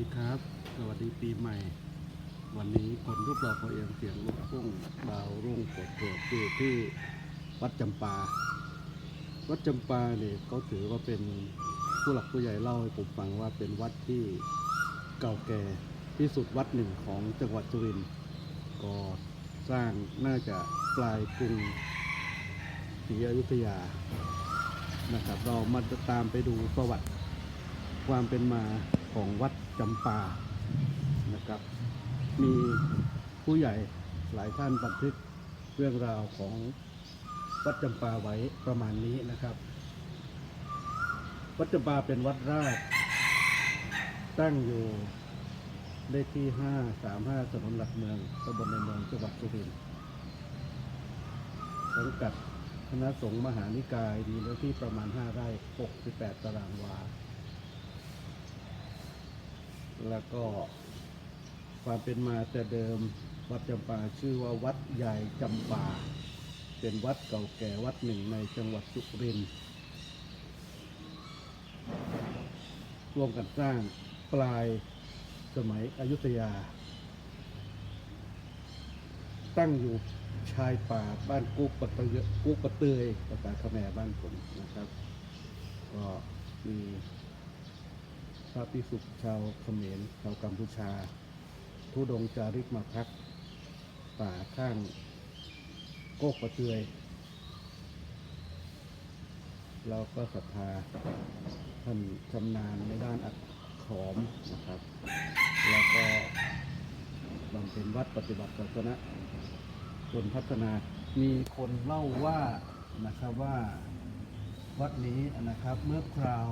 ดีครับ สวัสดีปีใหม่ วันนี้คนรูปหล่อพอเอ็มเสียงลูกทุ่งดาวรุ่งกดเกิดอยู่ที่วัดจำปา วัดจำปาเนี่ยเขาถือว่าเป็นผู้หลักผู้ใหญ่เล่าให้ผมฟังว่าเป็นวัดที่เก่าแก่ที่สุดวัดหนึ่งของจังหวัดสุรินทร์ก็สร้างน่าจะปลายกรุงศรีอยุธยานะครับ เรามาตามไปดูประวัติความเป็นมาของวัด จำปานะครับ มีผู้ใหญ่หลายท่านบันทึกเรื่องราวของวัดจำปาไว้ประมาณนี้นะครับ วัดจำปาเป็นวัดแรกตั้งอยู่เลขที่ 535ถนนหลักเมืองตำบลในเมืองจังหวัดสุรินทร์สังกัดคณะสงฆ์มหานิกายมีเนื้อที่ประมาณ 5 ไร่ 68 ตารางวา แล้วก็ความเป็นมาแต่เดิมวัดจำปาชื่อว่าวัดใหญ่จำปา เป็นวัดเก่าแก่วัดหนึ่งในจังหวัดสุรินทร์ร่วมกันสร้างปลายสมัยอยุธยา ตั้งอยู่ชายป่าบ้านกุ๊กปะเตยกุ๊กปะเตยภาษาเขมรบ้านผมนะครับ ก็มี ระภิกษุชาวเขมรชาวกัมพูชา ทุดงจาริกมาพัก ป่าข้างโกกประเตือย เราก็ศรัทธาท่านชำนาญในด้านอัดขอมนะครับ แล้วก็บำเพ็ญวัดปฏิบัติศาสนะจนพัฒนามีคนเล่าว่านะครับว่าวัดนี้นะครับเมื่อคราว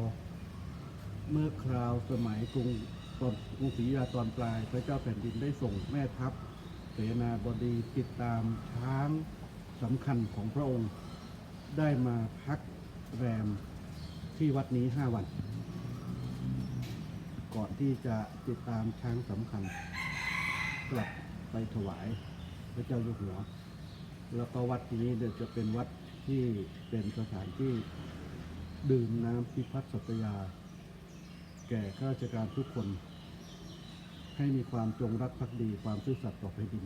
เมื่อคราวสมัยกรุงตอนกรุงศรีอยุธยาตอนปลาย พระเจ้าแผ่นดินได้ส่งแม่ทัพเสนาบดีติดตามช้างสำคัญของพระองค์ ได้มาพักแรมที่วัดนี้ห้าวัน ก่อนที่จะติดตามช้างสำคัญ กลับไปถวายพระเจ้าอยู่หัว แล้วก็วัดนี้เดี๋ยวจะเป็นวัดที่เป็นสถานที่ดื่มน้ำพิพัฒน์สัตยา แก่ข้าราชการทุกคน ให้มีความจงรักภักดีความซื่อสัตย์ต่อแผ่นดิน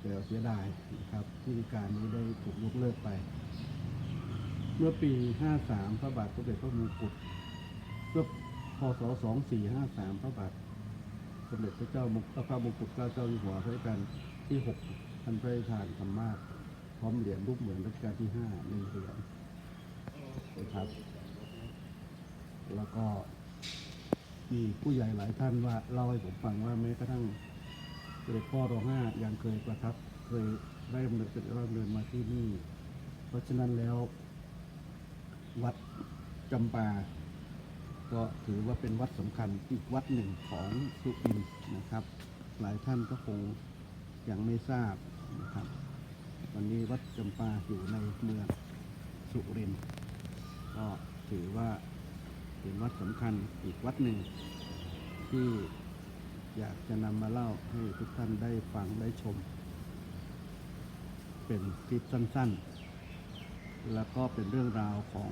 แต่เสียดายนะครับที่การนี้ได้ถูกยกเลิกไป เมื่อปี 53 พระบาทสมเด็จพระมงกุฎเมื่อพศ 2453 พระบาทสมเด็จพระเจ้ามงพระมงกุฎเกล้าเจ้าอยู่หัวรัชกาลที่ 6 ท่านพระราชทานธรรมาสพร้อมเหรียญรูปเหมือนรัชกาลที่ 5 หนึ่งเหรียญนะครับ แล้วก็มีผู้ใหญ่หลายท่านว่าเล่าให้ผมฟังว่าแม้กระทั่งเสด็จพ่อรอห้ายังเคยประทับเคยได้ดำเนินเสด็จดำเนินมาที่นี่ เพราะฉะนั้นแล้ว วัดจำปา ก็ถือว่าเป็นวัดสำคัญอีกวัดหนึ่งของสุรินทร์นะครับ หลายท่านก็คงยังไม่ทราบนะครับวันนี้วัดจำปาอยู่ในเมืองสุรินทร์ก็ถือว่า เป็นวัดสำคัญอีกวัดหนึ่ง ที่อยากจะนำมาเล่าให้ทุกท่านได้ฟังได้ชม เป็นคลิปสั้นๆ แล้วก็เป็นเรื่องราวของ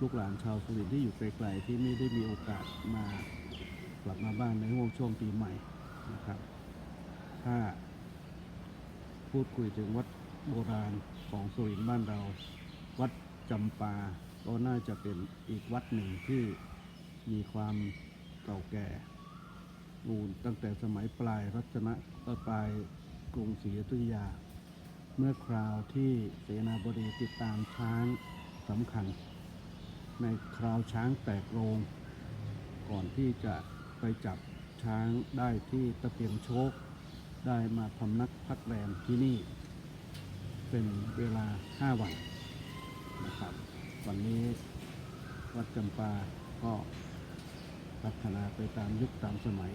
ลูกหลานชาวสุรินทร์ที่อยู่ไกลๆที่ไม่ได้มีโอกาสมากลับมาบ้านในห่วงช่วงปีใหม่นะครับ ถ้าพูดคุยถึงวัดโบราณของสุรินทร์บ้านเรา วัดจำปา ก็น่าจะเป็นอีกวัดหนึ่งที่มีความเก่าแก่นูนตั้งแต่สมัยปลายรัชนะปลายกรุงศรีอยุธยา เมื่อคราวที่เสนาบดีติดตามช้างสำคัญ ในคราวช้างแตกโรง ก่อนที่จะไปจับช้างได้ที่ตะเกียงโชคได้มาพำนักพักแรมที่นี่ เป็นเวลา 5 วันนะครับ วันนี้วัดจำปาก็พัฒนาไปตามยุคตามสมัย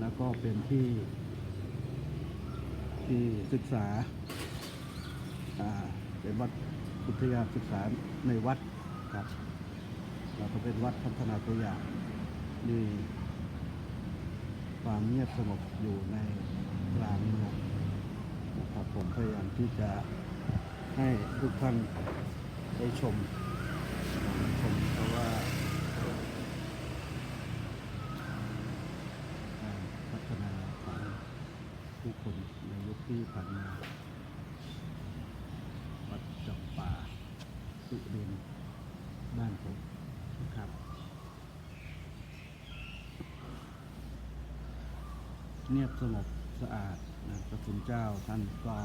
แล้วก็เป็นที่ที่ศึกษาเป็นวัดอุทยาศึกษาในวัดครับแล้วก็เป็นวัดพัฒนาตัวอย่างมีความเงียบสงบอยู่ในกลางเมืองนะครับผมพยายามที่จะให้ทุกท่าน ได้ชมชมเพราะว่าการพัฒนาของผู้คนในยุคที่ผ่านมาวัดจำป่าสุเรนบ้านผมนะครับเงียบสงบสะอาดพระคุณเจ้าท่านก็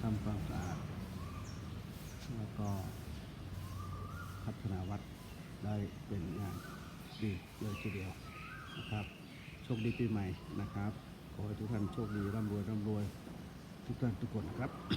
ทำความสะอาด แล้วก็พัฒนาวัดได้เป็นงานดีเลยทีเดียวนะครับ โชคดีปีใหม่นะครับ ขอให้ทุกท่านโชคดีร่ำรวยร่ำรวย ทุกท่านทุกคนนะครับ